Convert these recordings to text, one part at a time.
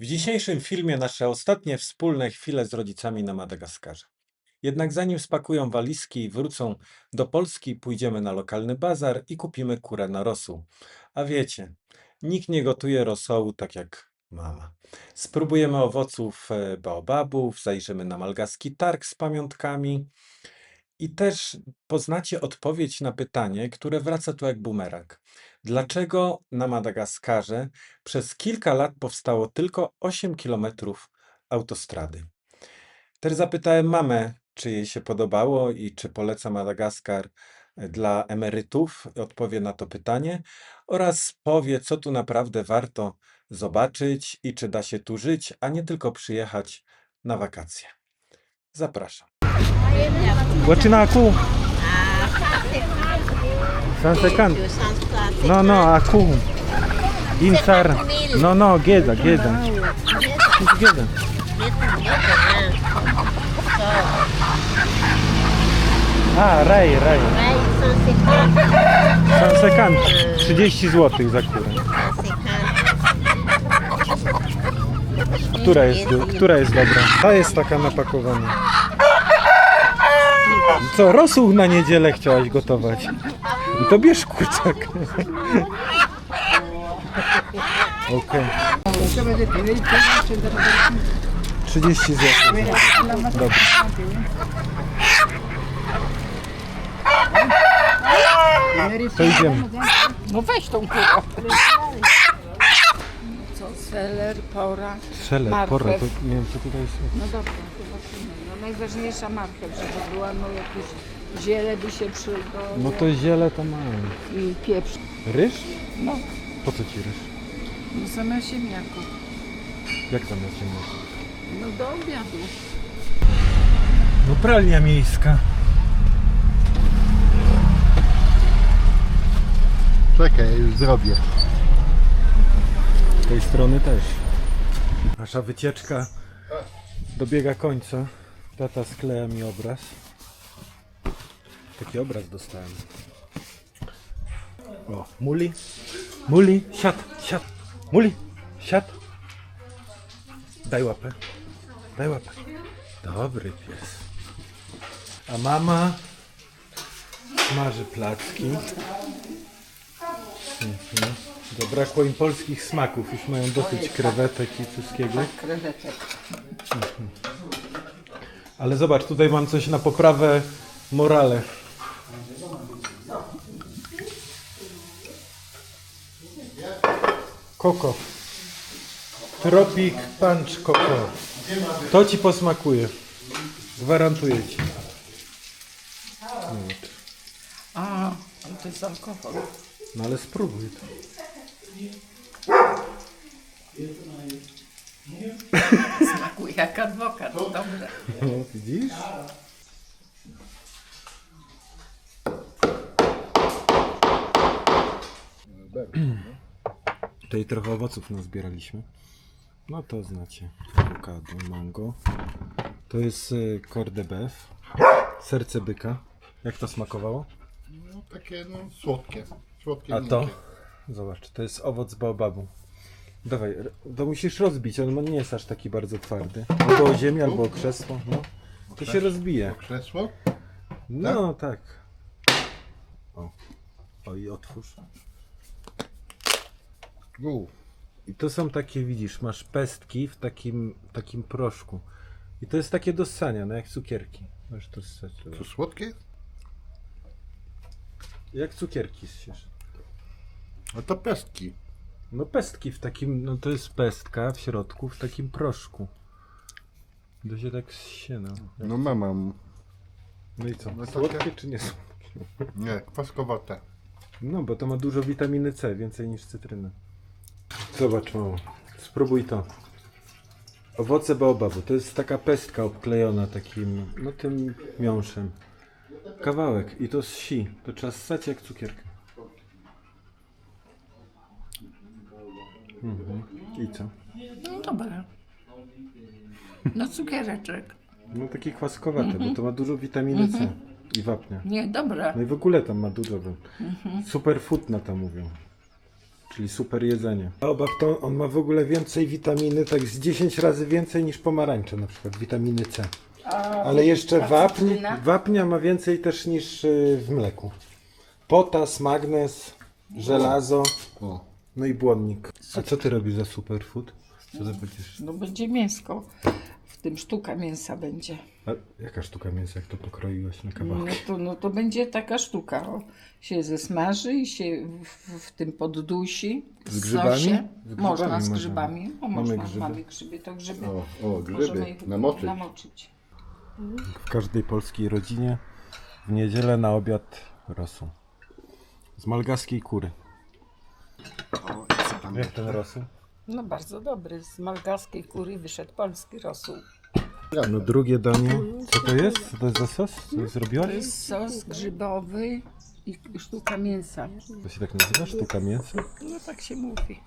W dzisiejszym filmie nasze ostatnie wspólne chwile z rodzicami na Madagaskarze. Jednak zanim spakują walizki i wrócą do Polski, pójdziemy na lokalny bazar i kupimy kurę na rosół. A wiecie, nikt nie gotuje rosołu tak jak mama. Spróbujemy owoców e, baobabów, zajrzymy na malgaski targ z pamiątkami i też poznacie odpowiedź na pytanie, które wraca tu jak bumerang. Dlaczego na Madagaskarze przez kilka lat powstało tylko 8 kilometrów autostrady? Też zapytałem mamę, czy jej się podobało i czy poleca Madagaskar e, dla emerytów. Odpowie na to pytanie oraz powie, co tu naprawdę warto zobaczyć i czy da się tu żyć, a nie tylko przyjechać na wakacje. Zapraszam. Łaczyna aku. Sansekan. No, no, aku. Insar. No, no, gieda, gieda. Gieda. A, rej, rej. Sansekan. 30 zł za kurę. Która jest, która jest dobra? Ta jest taka napakowana. Co, rosół na niedzielę chciałaś gotować? No to bierz kurczak. Okej. 30 zł. Dobra. To idziemy. No weź tą kurę. Co, seler, pora. Marchew. porę, to nie wiem co tutaj jest. No dobra, zobaczymy. No najważniejsza marchew, żeby była, no jakieś ziele by się przydało. No to ziele to mam. I pieprz. Ryż? No, Po co ci ryż? no zamiast ziemniaków. Jak zamiast ziemniaków? No do obiadu. No pralnia miejska. Czekaj, już zrobię. Z tej strony też. Nasza wycieczka dobiega końca. Tata skleja mi obraz. Taki obraz dostałem. O, muli. Muli, siad, siad. Muli, siad. Daj łapę. Daj łapę. Dobry pies. A mama smaży placki. Mhm. Zabrakło im polskich smaków. Już mają dosyć krewetek i wszystkiego. Krewetek. Ale zobacz, tutaj mam coś na poprawę morale. Koko. Tropic Punch Koko. To ci posmakuje. Gwarantuję ci. A, no to jest alkohol. No ale spróbuj to. Smakuje jak adwokat, dobre. No, widzisz? Tutaj trochę owoców nazbieraliśmy. No to znacie. Awokado, mango. To jest y, corde beef. Serce byka. Jak to smakowało? No takie no słodkie. Słodkie A to? Zobacz, to jest owoc baobabu. Dawaj, to musisz rozbić, on nie jest aż taki bardzo twardy. Albo o ziemię, albo o krzesło. No. To się rozbije. Krzesło? No tak. O. O i otwórz. I to są takie, widzisz, masz pestki w takim, takim proszku. I to jest takie do ssania, no jak cukierki. Możesz to ssać. to słodkie? Jak cukierki ssiesz. A to pestki. No pestki w takim, no to jest pestka w środku, w takim proszku. To się tak ssie, no. No mama, No i co, No takie- słodkie czy nie słodkie? nie, kwaskowate. No, bo to ma dużo witaminy C, więcej niż cytryny. Zobacz, mało. Spróbuj to. Owoce baobabu. To jest taka pestka obklejona takim, no tym miąższem. Kawałek i to z si. To trzeba ssać jak cukierkę. Mhm. I co? No dobre. No cukiereczek. No takie kwaskowate, bo to ma dużo witaminy C i wapnia. Nie, dobre. No i w ogóle tam ma dużo. Superfood na to mówią. Czyli super jedzenie. Obak to on ma w ogóle więcej witaminy, tak z 10 razy więcej niż pomarańcze na przykład, witaminy C. Ale jeszcze wapń, wapnia ma więcej też niż y, w mleku. Potas, magnez, żelazo, no i błonnik. A co ty robisz za superfood? Co to będziesz... No będzie mięsko. W tym sztuka mięsa będzie. A jaka sztuka mięsa, jak to pokroiłaś na No kawałki? to, no to będzie taka sztuka. O. Się zesmaży i się w, w tym poddusi. Z grzybami? sosie. Z grzybami można z grzybami. O, Mamy można, grzyby. mamy grzyby, to grzyby. O, o grzyby. ich Namoczyć. namoczyć. W każdej polskiej rodzinie w niedzielę na obiad rosół. Z malgaskiej kury. Jak ten rosół? No bardzo dobry. Z malgaskiej kury wyszedł polski rosół. No drugie danie. Co to jest? Co to jest za sos? Co zrobiłaś? To jest sos grzybowy i sztuka mięsa. To się tak nazywa? Sztuka mięsa? No tak się mówi.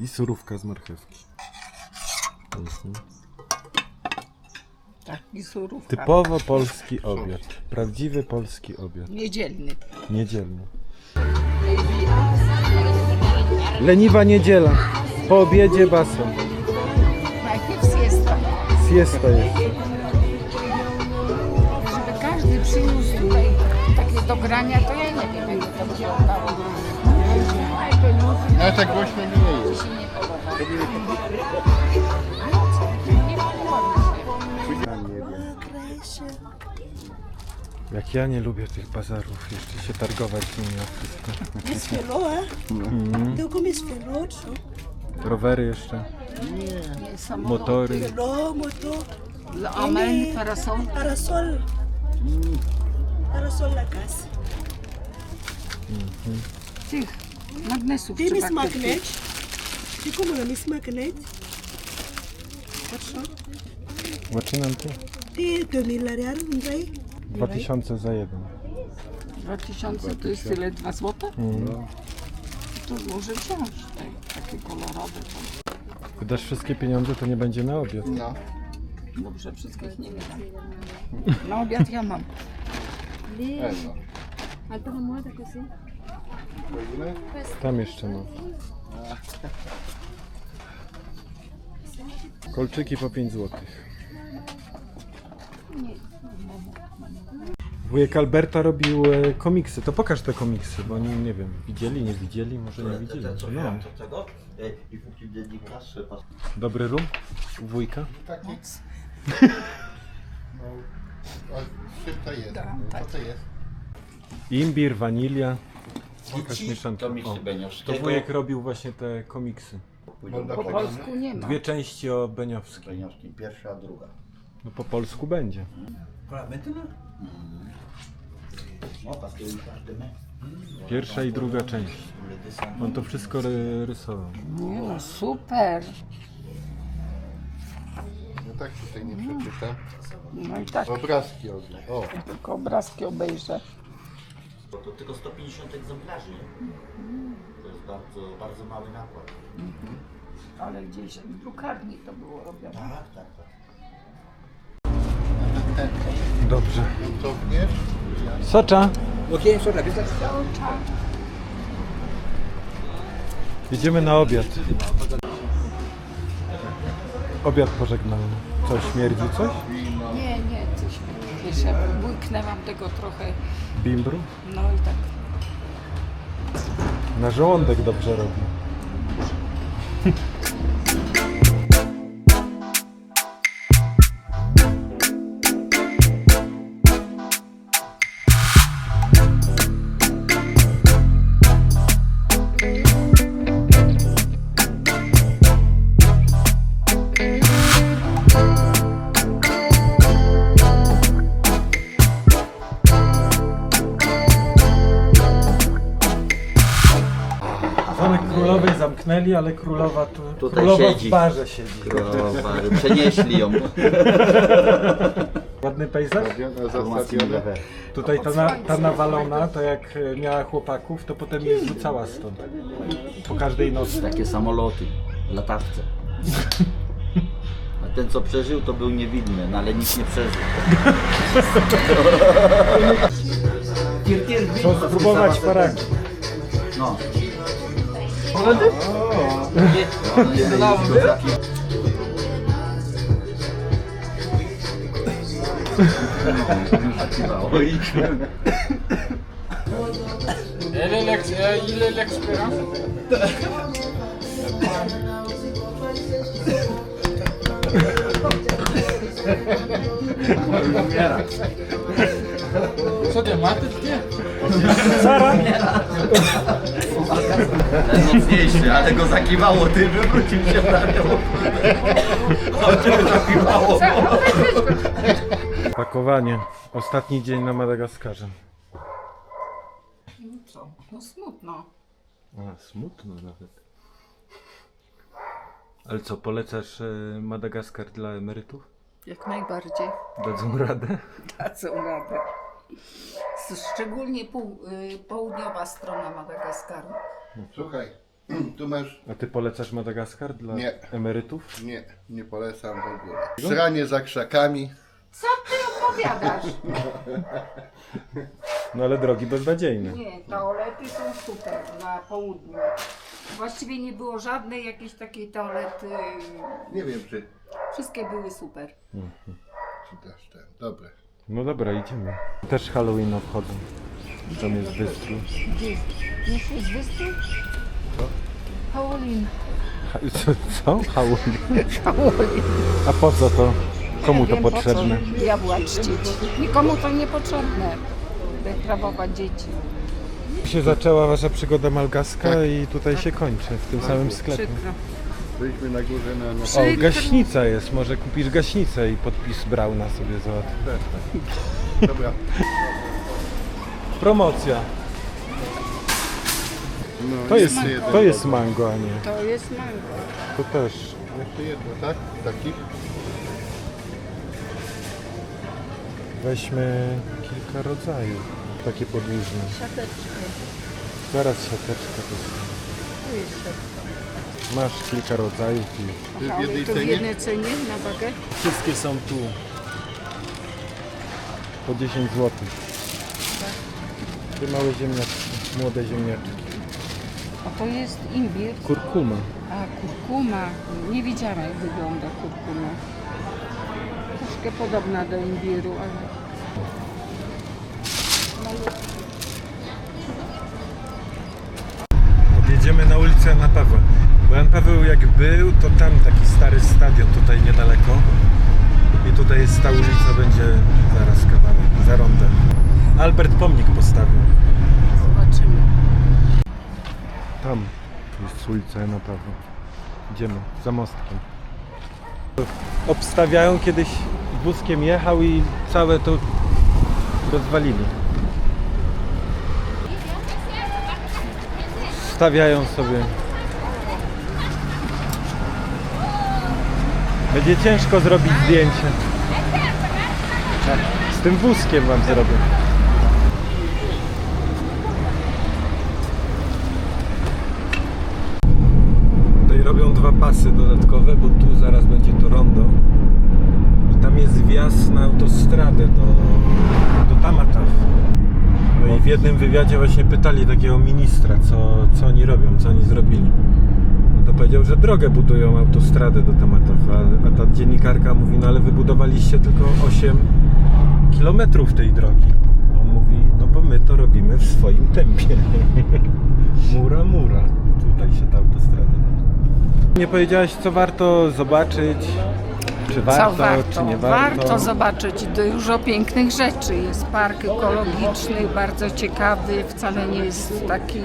I surówka z marchewki. Mhm. Tak, i surówka. Typowo polski obiad. Prawdziwy polski obiad. Niedzielny. Niedzielny. Leniwa niedziela. Po obiedzie basen. Najpierw siesta. Siesta jest. Żeby każdy przyniósł tutaj takie do grania, to ja nie wiem, jak to będzie oddało. Ale tak głośno nie jest. Jak ja nie lubię tych bazarów, jeszcze się targować z nimi o wszystko. Felo, eh? Deu com Miss Felo, tio. Rowery jeszcze, Nie, samochód. motory. Felo, motor, Amen, parasol. parasol. Parasol la casa. Tych magnesów Miss trzeba kupić. Magnet. Tem como la Miss Magnet? Patrz, Zaczynam tu. Tem 2000 real, Andrei. 2000 za jeden. 2000 to jest tyle 2 złote? Mm. To może wziąć te, takie kolorowe. To. Wydasz wszystkie pieniądze, to nie będzie na obiad. No. Dobrze, wszystkich nie wydam. Na obiad ja mam. Elo. Alta na moda così. Po ile? Tam jeszcze mam. Kolczyki po 5 zł. Wujek Alberta robił e, komiksy. To pokaż te komiksy, bo oni nie wiem, widzieli, nie widzieli, może nie widzieli. Co No. tego? E, I pas Dobry rum u wujka. Taki. No. A czym to jest? Co to jest? Imbir, wanilia. Jakaś mieszanka. to O, To Beniowskiego. wujek robił właśnie te komiksy. Można Po polsku nie ma. Dwie części o Beniowskim. Beniowskim, pierwsza, a druga. No po polsku będzie. No, my. Pierwsza i druga część. On to wszystko ry rysował. Nie no, super. Ja tak tutaj nie przeczytam. No i tak, Obrazki oglądam. O, tylko obrazki obejrzę. Bo to tylko 150 egzemplarzy. nie? To jest bardzo, bardzo mały nakład. Ale gdzieś w drukarni to było robione. Tak, tak, tak. Dobrze. wiesz? Socza. Idziemy na obiad. Obiad pożegnalny. Co, śmierdzi coś? Nie, nie, coś mi jeszcze błyknęłam tego trochę. Bimbru? No i tak. Na żołądek dobrze robi. Zamknęli, ale królowa tu. Tutaj królowa siedzi. w barze siedzi. Krowary, przenieśli ją. Ładny pejzaż? Zastawione. Tutaj ta, na, ta nawalona, to jak e, miała chłopaków, to potem je zrzucała stąd. Po każdej nocy. Takie samoloty, latawce. A ten co przeżył to był niewinny, no ale nikt nie przeżył. Trzeba spróbować paraki. No, Oh Şimdi ne yapıyor? Hele Lex, eh, ile Lex Peran. Mocniejszy, ale go zakiwało tym, wywrócił się prawie. O, cię zakiwało. Pakowanie. Ostatni dzień na Madagaskarze. Co? No smutno. A, smutno nawet. Ale co, polecasz e, Madagaskar dla emerytów? Jak najbardziej. Dadzą radę? Dadzą radę. Szczególnie pół, y, południowa strona Madagaskaru. Słuchaj, tu masz... A ty polecasz Madagaskar dla Nie. emerytów? Nie, nie polecam w ogóle. Sranie za krzakami. Co ty opowiadasz? No ale drogi beznadziejne. Nie, toalety są super na południu. Właściwie nie było żadnej jakiejś takiej toalety. Nie wiem, czy... Wszystkie były super. czy też ten. Dobre. No dobra, idziemy. Też Halloween obchodzą. Tam jest wystrój. Gdzie jest? Nie jest wystrój? Halloween. Ha- Co? co? Halloween. Halloween. A po co to? Komu to Wiem, po co potrzebne? Diabła czcić. Nikomu to niepotrzebne. Deprawować dzieci. się zaczęła wasza przygoda malgaska i tutaj się kończy, w tym samym sklepie. Przykro. Byliśmy na górze na... na... O, gaśnica jest, może kupisz gaśnicę i podpis Brauna sobie załatwisz. Dobra. Promocja. No, To jest, jeden to jest mango, a nie. To jest mango. To też. Jeszcze jedno, tak? Taki? Weźmy kilka rodzajów. Takie podłużne. Siateczkę. Zaraz siateczka to jest. Tu jest siatka. Masz kilka rodzajów i w jednej to w cenie? jednej cenie na wagę? wszystkie są tu. Po 10 zł. Te małe ziemniaczki, młode ziemniaczki. A to jest imbir. Kurkuma. A kurkuma. Nie widziałam jak wygląda kurkuma. Troszkę podobna do imbiru, ale... Podjedziemy na ulicę Jana Pawła. Bo Jan Paweł jak był, to tam taki stary stadion tutaj niedaleko. I tutaj jest ta ulica, będzie zaraz kawałek, za rondem. Albert pomnik postawił. Zobaczymy. Tam jest ulica Jana Pawła. Idziemy, za mostkiem. Obstawiają kiedyś wózkiem jechał i całe to rozwalili. Stawiają sobie. Będzie ciężko zrobić zdjęcie. Z tym wózkiem wam zrobię. Tutaj robią dwa pasy dodatkowe, bo tu zaraz będzie to rondo. I tam jest wjazd na autostradę do, do Tamataf. No i w jednym wywiadzie właśnie pytali takiego ministra, co, co oni robią, co oni zrobili. No to powiedział, że drogę budują autostradę do Tamataf, a, a ta dziennikarka mówi, no ale wybudowaliście tylko 8 kilometrów tej drogi. On mówi, no bo my to robimy w swoim tempie. Mura, mura. Tutaj się ta autostrada. Nie powiedziałaś, co warto zobaczyć, czy warto, Co warto? czy nie warto. Warto zobaczyć dużo pięknych rzeczy. Jest park ekologiczny, bardzo ciekawy, wcale nie jest taki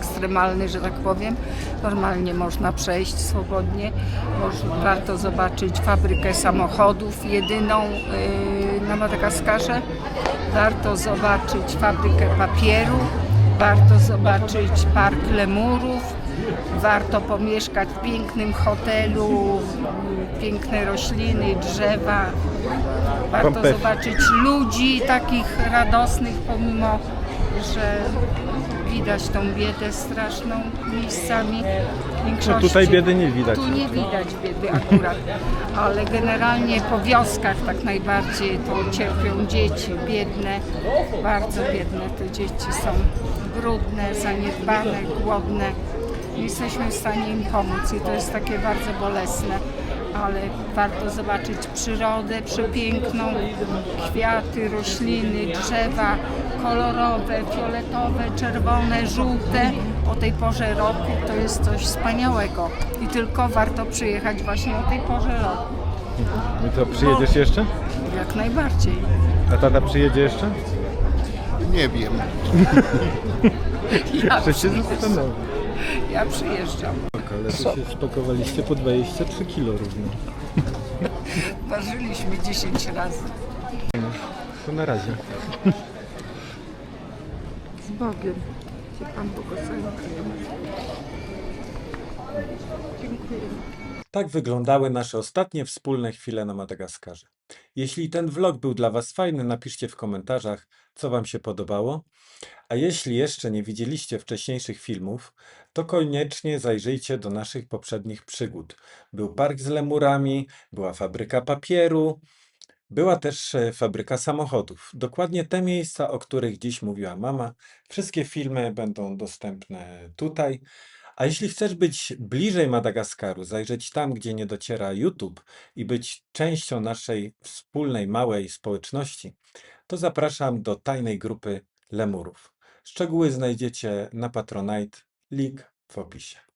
ekstremalny, że tak powiem. Normalnie można przejść swobodnie. Warto zobaczyć fabrykę samochodów, jedyną yy, na Madagaskarze. Warto zobaczyć fabrykę papieru. Warto zobaczyć park lemurów. Warto pomieszkać w pięknym hotelu, piękne rośliny, drzewa. Warto zobaczyć ludzi takich radosnych, pomimo że widać tą biedę straszną miejscami. No tutaj biedy nie widać. Tu nie widać biedy akurat, ale generalnie po wioskach tak najbardziej to cierpią dzieci biedne, bardzo biedne te dzieci są brudne, zaniedbane, głodne. nie jesteśmy w stanie im pomóc i to jest takie bardzo bolesne. Ale warto zobaczyć przyrodę przepiękną, kwiaty, rośliny, drzewa kolorowe, fioletowe, czerwone, żółte. O tej porze roku to jest coś wspaniałego i tylko warto przyjechać właśnie o tej porze roku. I to przyjedziesz jeszcze? Jak najbardziej. A tata przyjedzie jeszcze? Nie wiem. Ja, się przyjeżdżam. zastanowię. ja przyjeżdżam. Ale to się spakowaliście po 23 kilo równo. Ważyliśmy 10 razy. To na razie. Bogiem. Cię Pan. Tak wyglądały nasze ostatnie wspólne chwile na Madagaskarze. Jeśli ten vlog był dla Was fajny, napiszcie w komentarzach, co Wam się podobało. A jeśli jeszcze nie widzieliście wcześniejszych filmów, to koniecznie zajrzyjcie do naszych poprzednich przygód. Był park z lemurami, była fabryka papieru, była też e, fabryka samochodów. Dokładnie te miejsca, o których dziś mówiła mama. Wszystkie filmy będą dostępne tutaj. A jeśli chcesz być bliżej Madagaskaru, zajrzeć tam, gdzie nie dociera YouTube i być częścią naszej wspólnej małej społeczności, to zapraszam do tajnej grupy Lemurów. Szczegóły znajdziecie na Patronite, link w opisie.